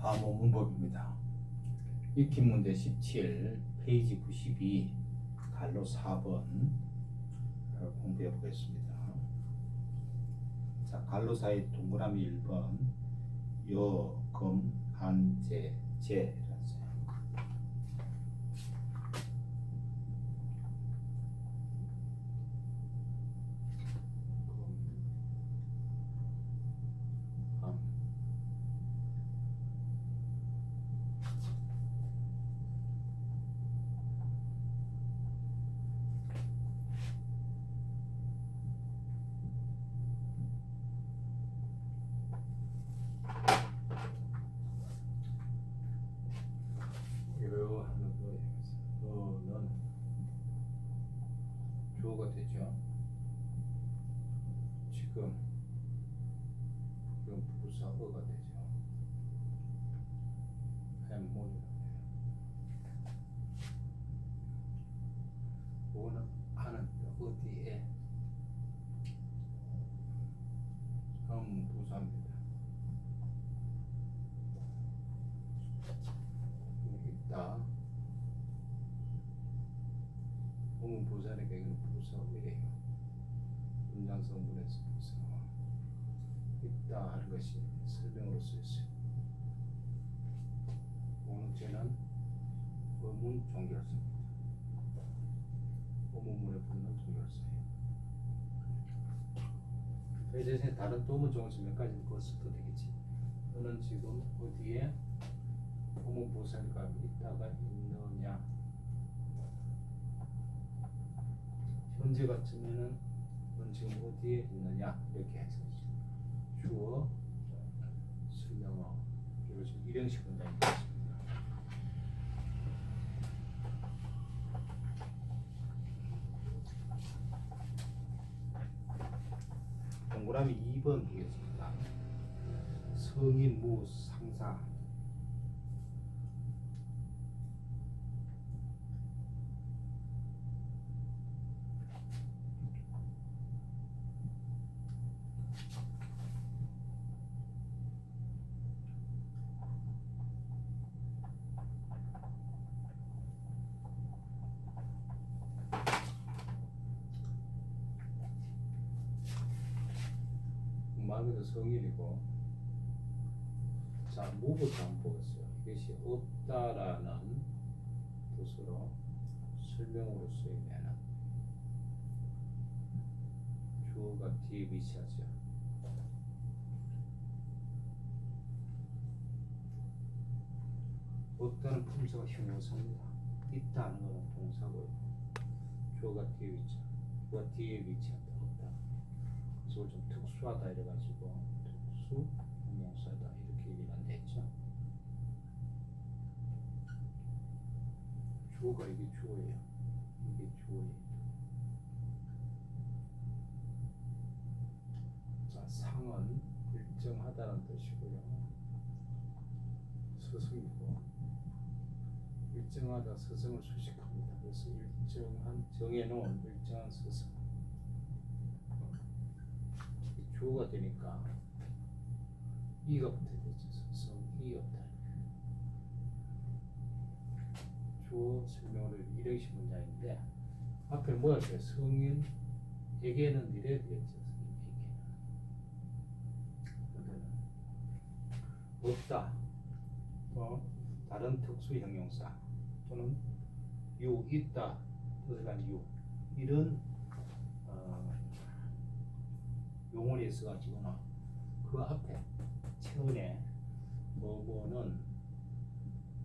화모 문법입니다. 익힌 문제 17 페이지 92 갈로 4번 공부해 보겠습니다. 자, 갈로 사이 동그라미 1번 여, 금, 한, 제, 제 5는 오는 하는 어디에 음 부사입니다. 있다. 음 부사니까 이건 부사예요. 문장 성분에서 부사 있다 하는 것이 설명으로 쓰였어요. 오늘제는 의문 종결서입니다. 의문문에 붙는 종결서예요. 그 대신에 다른 또 의문 종결서 몇 가지 그것도 되겠지. 너는 지금 어디에 의문 부사가 있다가 있느냐? 현재 같으면은 넌 지금 어디에 있느냐 이렇게 해서 주어 설명어 그리고 지금 일형식 문장이 되겠습니다. 동그라미 2번 보겠습니다. 성인 무 상사 마음에도 성인이고 자 뭐부터 한번 보겠어요? 이것이 없다라는 뜻으로 설명으로 쓰이면 주어가 뒤에 위치하죠. 없다는 품사가 형용사입니다. 있다는 것은 동사고요 주어가 뒤에 위치 주어가 뒤에 없다 그래서 좀 특수하다 이래가지고 특수 형용사다 이렇게 얘기가 안 됐죠. 주어가 이게 주어예요. 이게 주어예요. 자 상은 일정하다는 뜻이고요. 스승이고 일정하다 스승을 수식합니다. 그래서 일정한 정해놓은 일정한 스승. 주어가 되니까 이가 붙어야 되죠. 성이 없다. 주어 설명을 일형식 문장인데 앞에 뭐야 돼? 성인에게는 이래 되겠죠. 성인에게는 없다. 또 다른 특수 형용사 또는 유 있다 뜻을 유 이런 어, 용어를 써가지고는 그 앞에 최근에 뭐뭐는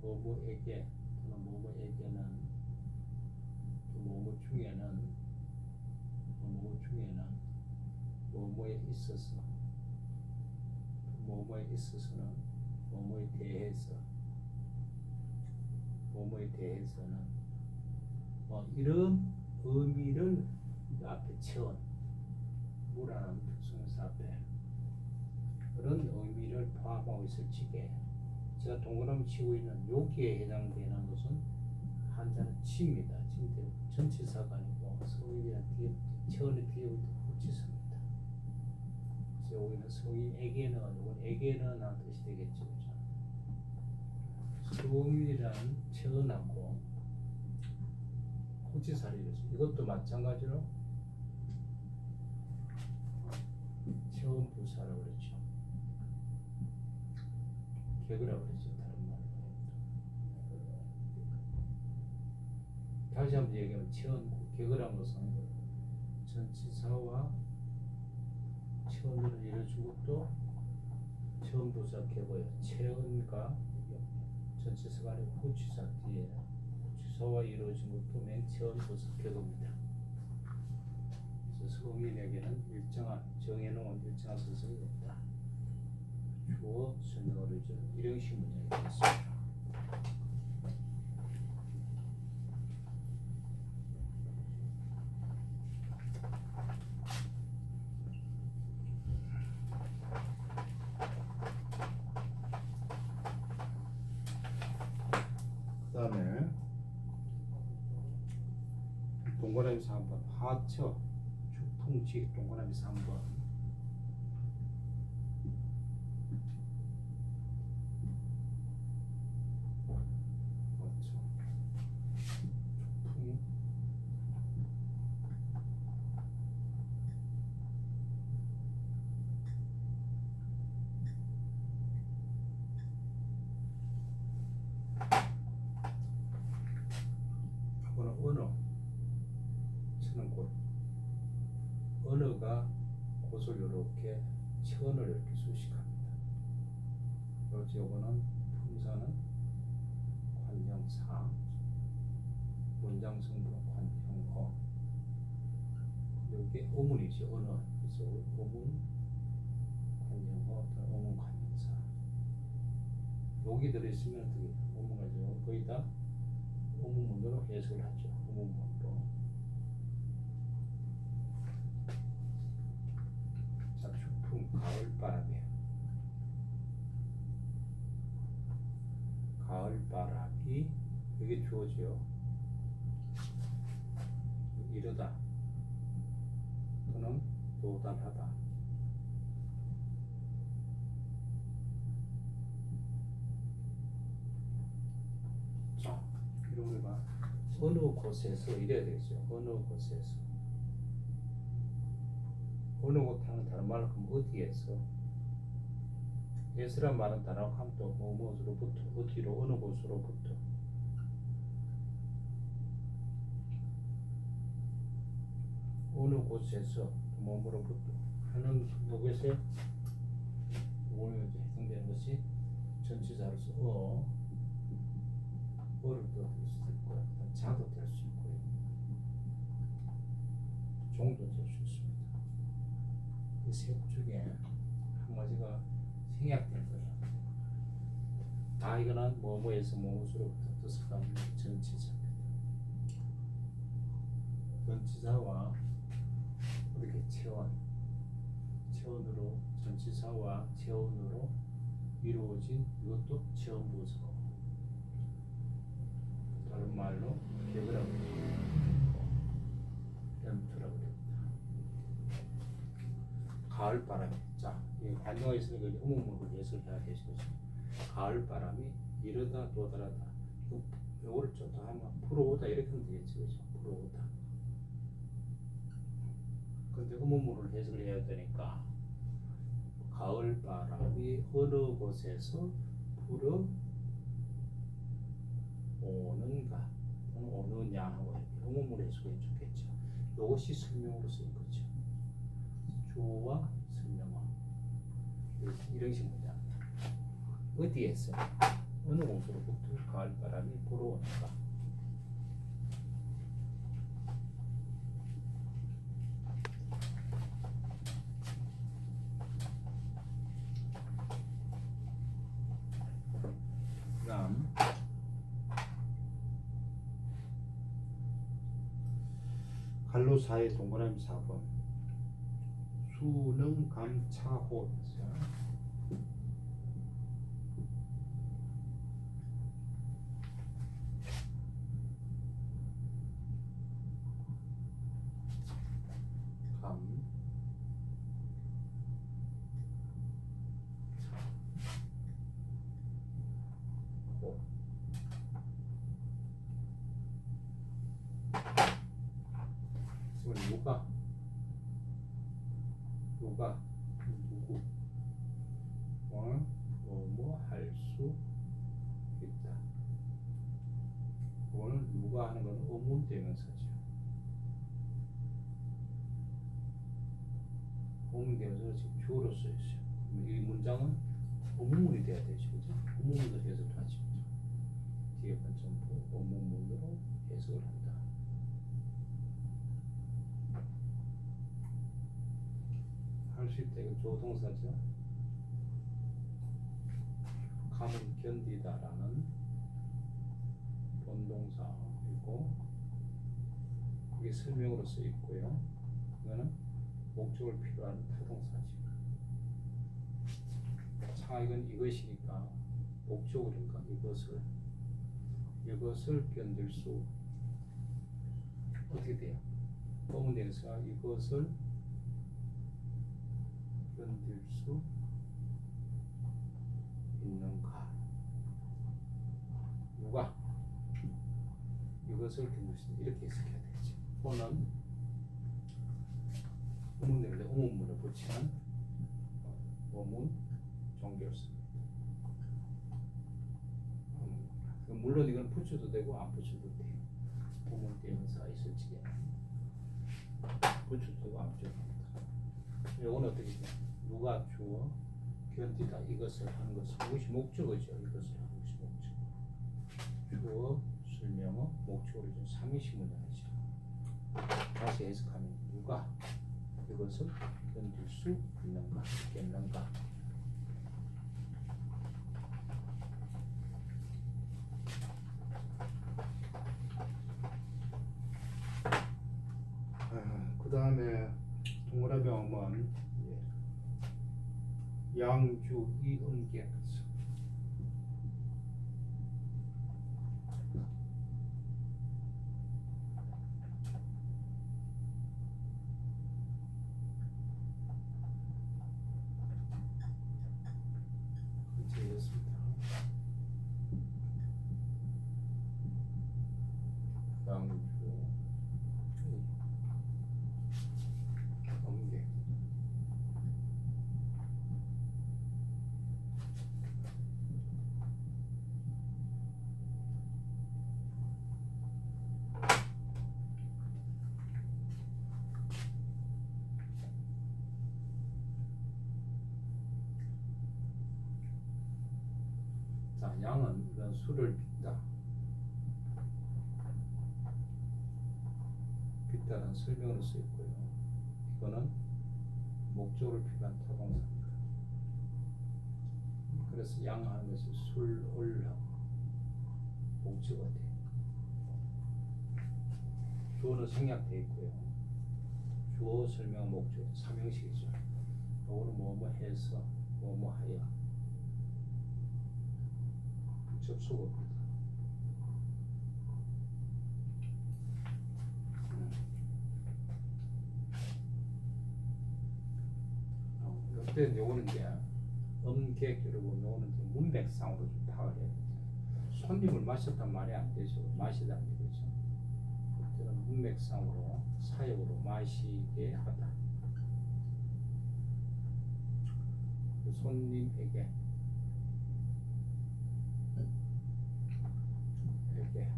뭐뭐에게 또는 뭐뭐에게는 또 뭐뭐 중에는 또 뭐뭐 중에는 뭐뭐에 있어서 또 뭐뭐에 있어서는 뭐뭐에 대해서 뭐뭐에 대해서는 뭐 이런 의미를 이 앞에 채운 특수명사 앞에 그런 의미를 포함하고 있을 적에 제가 동그라미 치고 있는 여기에 해당되는 것은 한자는 치입니다. 진짜 전치사가 아니고 성인이란 뒤에 채원의 뒤에부터 붙이습니다. 그래서 여기는 성인에게는 이건 에게는 한 뜻이 되겠죠. 체언하고 호지사를 이루죠. 이것도 마찬가지로 체언 부사라고 그랬죠. 개그라고 그랬죠. 다른 말로. 다시 한번 얘기하면 체언 개그란 것은 전치사와 체언을 이루어주고 또 체언 부사 개고요. 체언과 전치사가 아니고 후치사 뒤에 후치사와 이루어진 것도 맨 체언 부사 개고입니다. 성인에게는 일정한 정해놓은 일정한 선생이 없다. 주어 설명을 해줘 이런 식 문장이 되겠습니다. 그 다음에 동그라미 3번 하처 주풍치 동그라미 3번 하처 주풍 이거는 언어 치는 곳 언어가 곳을 이렇게 천을 이렇게 수식합니다. 그렇지 요거는 품사는 관형사 문장 성분은 관형어 여기 어문이죠 언어. 그래서 어문 관형어 어문 관형사. 여기 들어있으면 어떻게 어문 가지고 거의 다 어문 문으로 해석을 하죠. 어문 문으로 자, 추풍 가을 바람이에요. 가을 바람이 여기 주어져요. 이르다 또는 도달하다. 자, 이런 우리가 어느 곳에서 이래야 되겠죠. 어느 곳에서. 어느 곳하는 다른 말로 하면 어디에서 예스란 말은 하면 또 뭐뭐로부터 어디로 어느 곳으로부터? 어느 곳에서 뭐뭐로부터? 하는 요것에 오늘 해당되는 것이 전치사로서 어 어를 또될 수도 있고요 자도 될 수 있고요 종도 될 수 있습니다 이세 중에 한 가지가 생략된 거예요. 아 이거는 뭐뭐에서 뭐뭐로부터 뜻을 전치사입니다. 전치사와 이렇게 체원, 체원으로 전치사와 체원으로 이루어진 이것도 체원부서. 다른 말로 개그라고 연투라고 합니다. 가을 바람이 자, 이 관용어 있으니까 이제 의문문을 예술해야 것이 가을 바람이 도달하다. 요- 요거를 좀더 하면 불어오다 이렇게 하면 되겠지 그죠? 불어오다. 근데 의문문을 해석을 해야 되니까 가을 바람이 어느 곳에서 불어 오는가? 오느냐 하고 의문문을 해석해 주겠죠. 이것이 설명으로 쓰인 거죠 주어와 설명어 이런 식으로 어디에서 어느 곳으로부터 가을 바람이 불어오는가? 갈로 사이 동그라미 4번 수능 감차호 감 차, 호. 누가 누구 어, 뭐뭐 할 수 있다. 오늘 누가 하는 건 의문 대명사죠. 의문 대명사가 지금 주어로. 그럼 이 문장은 의문문이 돼야 되죠, 그죠? 의문문으로 해석을 하죠. 뒤에 건 전부 의문문으로 해석을 한다. 할 수 있다. 이거 조동사죠. 감은 견디다라는 본동사이고 그게 설명으로 쓰여 있고요. 이거는 목적을 필요한 타동사지. 자, 이건 이것이니까 목적으니까 이것을 이것을 견딜 수 어떻게 돼요? 검은 대사 이것을 견딜 수 있는가? 누가 이것을 견딜 수 이렇게 해석해야 되 또는 의문문인데 의문문을 붙이는 어문 종결사. 음, 물론 이건 붙여도 되고 안 붙여도 돼요. 의문 대명사가 있을 적에 붙여도 되고 안 붙여도 됩니다. 이건 어떻게 돼요? 누가 주어 견디다 이것을 하는 것은 이것이 목적어죠. 이것을 하는 것이 목적. 주어 설명어 목적으로 준 삼이시 문장이죠. 다시 해석하면 누가 이것을 견딜 수 있는가 있겠는가? 그 다음에 동그라미 오면 예. 양주 이음객 문제였습니다. 양은 이건 술을 빚다는 설명으로 쓰였고요. 이거는 목적을 필요한 타동사입니다. 그래서 양하는 것이 술을 목적어 돼. 주어는 생략돼 있고요. 주어 설명 목적 삼형식이죠. 요거는 뭐뭐 해서 뭐뭐 하여 접속어입니다. 음. 어, 이때 요거는 이제 음객 여러분 요거는 이제 문맥상으로 좀 돼요. 손님을 마셨단 말이 안 되죠. 마시다는 얘기죠. 그때는 문맥상으로 사역으로 마시게 하다. 그 손님에게 이렇게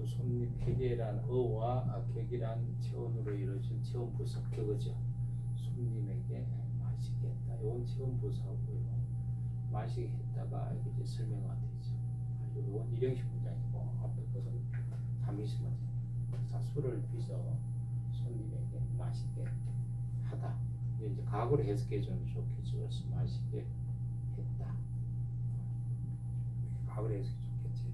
어. 그것도 손님에게란 어와 아, 객이란 체온으로 이루어진 체온 부사 그거죠. 손님에게 마시게 했다. 이건 체온 부사고요. 마시게 했다가 이제 설명가 되죠. 이건 일형식 문장이고 앞에 것은 삼일식 문장. 자 술을 빚어 손님에게 마시게 하다. 이제 과거로 해석해 주면 좋겠죠. 그래서 마시게 했다. 과거로 해석해 좋겠지.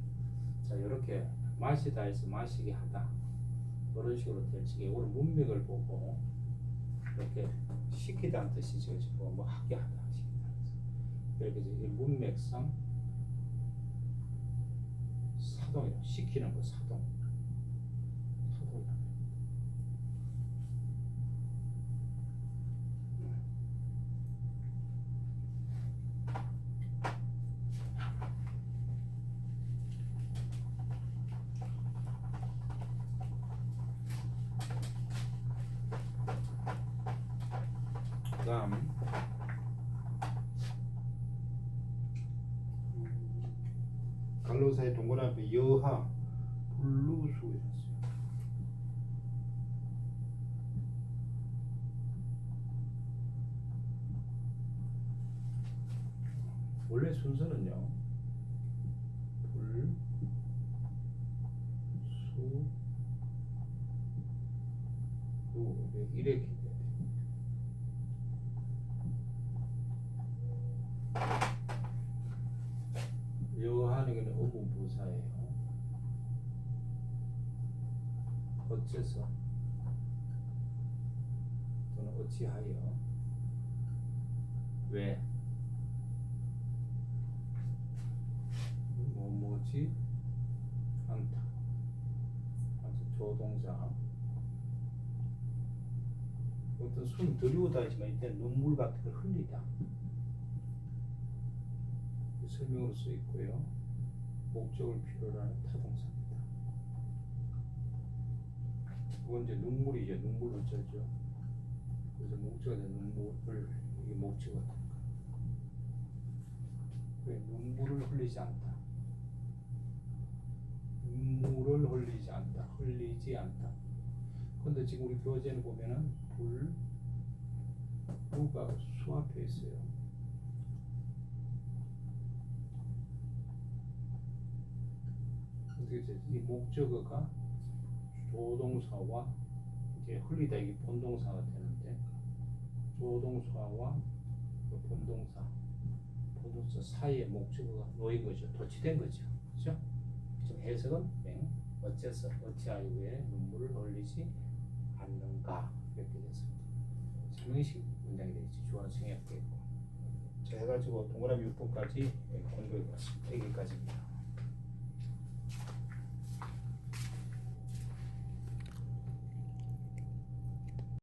자 이렇게 마시다 해서 마시게 하다. 그런 식으로 될 적에 오늘 문맥을 보고 이렇게 시키다는 뜻이죠. 지금 뭐 하게 하다. 시키다. 그래서 이 문맥상 사동이요. 시키는 거 사동. 사동이라. 그다음 갈로사의 동그라미 여하 블루수 이랬어요. 원래 순서는요. 불, 수, 루 이렇게 돼야 돼요. 여하는 게 의문부사예요. 어째서? 또는 어찌하여? 왜? 뭐 뭐지? 않다 아주 조동사 어떤 손 들이우다 하지만 이때 눈물 같은 걸 흘리다. 설명으로 쓰 있고요 목적을 필요로 하는 타동사입니다 두 번째 눈물이죠 눈물로 쩌죠 그래서 대한 눈물을 이게 목적어 왜 눈물을 흘리지 않다. 눈물을 흘리지 않다. 흘리지 않다. 근데 지금 우리 교재는 보면은 불, 누가 수 앞에 있어요. 어떻게 되지? 이 목적어가 조동사와 이제 흘리다 이게 본동사가 되는데 조동사와 그 본동사 본동사 사이에 목적어가 놓인 거죠. 도치된 거죠. 그죠? 지금 해석은 맹 어째서 어찌하여 왜 눈물을 흘리지 않는가 이렇게 됐습니다. 삼형식 문장이 되겠지. 주어는 생략되고 자 해가지고 동그라미 6번까지 공부해 봤습니다. 여기까지입니다.